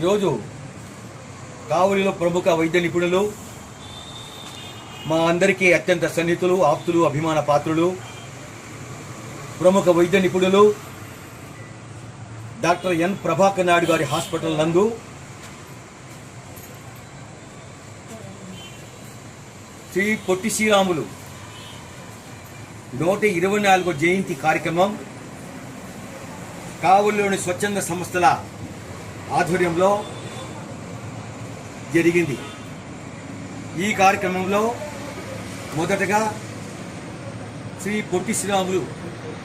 ఈరోజు కావలిలో ప్రముఖ వైద్య నిపుణులు మా అందరికీ అత్యంత సన్నిహితులు ఆప్తులు అభిమాన పాత్రులు ప్రముఖ వైద్య నిపుణులు డాక్టర్ ఎన్ ప్రభాకర్ నాయుడు గారి హాస్పిటల్ నందు శ్రీ పొట్టి శ్రీరాములు నూట ఇరవై నాలుగో జయంతి కార్యక్రమం కావలిలోని స్వచ్ఛంద సంస్థల ఆధ్వర్యంలో జరిగింది. ఈ కార్యక్రమంలో మొదటగా శ్రీ పొట్టి శ్రీరాములు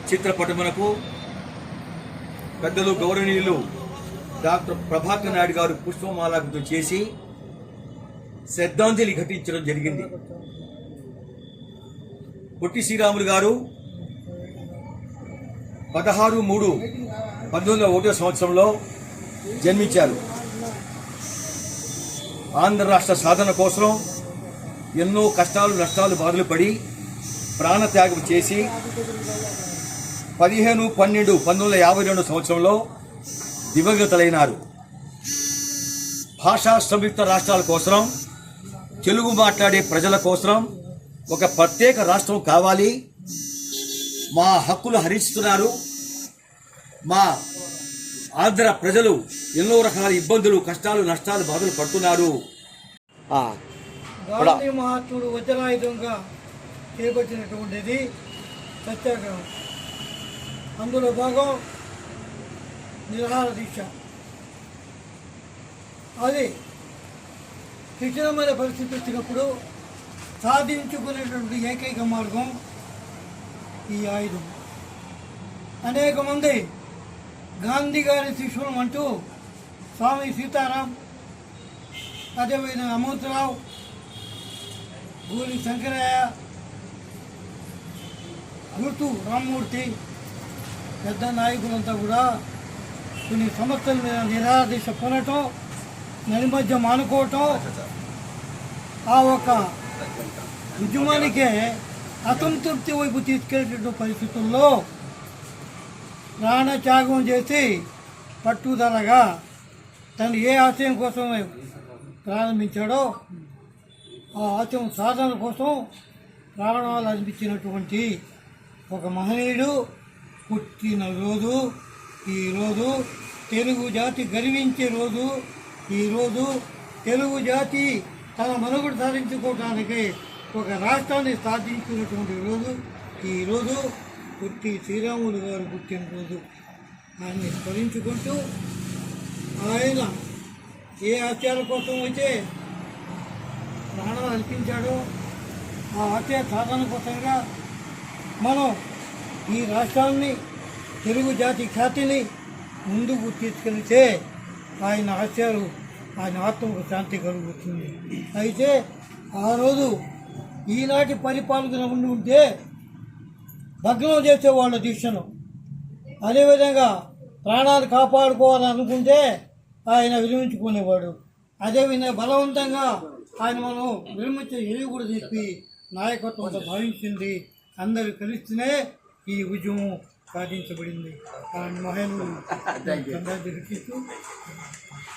చిత్రపటమునకు పెద్దలు గౌరవనీయులు డాక్టర్ ప్రభాకర్ నాయుడు గారు పుష్పమాలాభితం చేసి శ్రద్ధాంజలి ఘటించడం జరిగింది. పొట్టి శ్రీరాములు గారు పదహారు మూడు పంతొమ్మిది వందల ఒకటో సంవత్సరంలో జన్మించారు. ఆంధ్ర రాష్ట్ర సాధన కోసం ఎన్నో కష్టాలు నష్టాలు బాధలు పడి ప్రాణత్యాగం చేసి పదిహేను పన్నెండు పంతొమ్మిది వందల యాభై రెండు సంవత్సరంలో దివంగతులైనారు భాషా సంయుక్త రాష్ట్రాల కోసం తెలుగు మాట్లాడే ప్రజల కోసం ఒక ప్రత్యేక రాష్ట్రం కావాలి. మా హక్కులు హరిస్తున్నారు మా ఆంధ్ర ప్రజలు ఎన్నో రకాల ఇబ్బందులు కష్టాలు నష్టాలు బాధలు పడుతున్నారు. గాంధీ మహాత్ముడు వజ్రాయుధంగా చేపట్టినటువంటిది సత్యాగ్రహం. అందులో భాగం నిరాహార దీక్ష. అది కఠినమైన పరిస్థితి వచ్చినప్పుడు సాధించుకునేటువంటి ఏకైక మార్గం ఈ ఆయుధం. అనేక మంది గాంధీ గారి శిష్యులం అంటూ స్వామి సీతారాం అదేవిధంగా అమృతరావు గూలి శంకరయ్య ఋతు రామ్మూర్తి పెద్ద నాయకులంతా కూడా కొన్ని సమస్యల మీద నిరాదీశ కొనటం నడిమధ్య మానుకోవటం ఆ ఒక ఉద్యమానికే అసంతృప్తి వైపు తీసుకెళ్ళేటువంటి పరిస్థితుల్లో ప్రాణత్యాగం చేసి పట్టుదలగా తను ఏ ఆశయం కోసం ప్రారంభించాడో ఆ ఆశయం సాధన కోసం ప్రాణాలు అనిపించినటువంటి ఒక మహనీయుడు పుట్టిన రోజు ఈరోజు తెలుగు జాతి గర్వించే రోజు ఈరోజు తెలుగు జాతి తన మనుగుడు సాధించుకోవడానికి ఒక రాష్ట్రాన్ని సాధించినటువంటి రోజు ఈరోజు పుట్టి శ్రీరాములు గారు పుట్టినరోజు. ఆయన్ని స్మరించుకుంటూ ఆయన ఏ ఆశయాల కోసం అయితే ప్రాణాలు అర్పించాడో ఆ ఆశయ సాధన కోసంగా మనం ఈ రాష్ట్రాన్ని తెలుగు జాతి ఖ్యాతిని ముందుకు తీసుకెళ్తే ఆయన ఆశయాలు ఆయన ఆత్మకు శాంతి కలుగుతుంది. అయితే ఆ రోజు ఈనాటి పరిపాలన ఉండి ఉంటే భగ్నం చేసేవాళ్ళు దీక్షను అదేవిధంగా ప్రాణాలు కాపాడుకోవాలని అనుకుంటే ఆయన విరమించుకునేవాడు. అదేవిధంగా బలవంతంగా ఆయన మనం విరమించే కూడా చెప్పి నాయకత్వంతో భావించింది. అందరూ కలిస్తేనే ఈ ఉద్యమం సాధించబడింది. మహిళలు సందర్భిస్తూ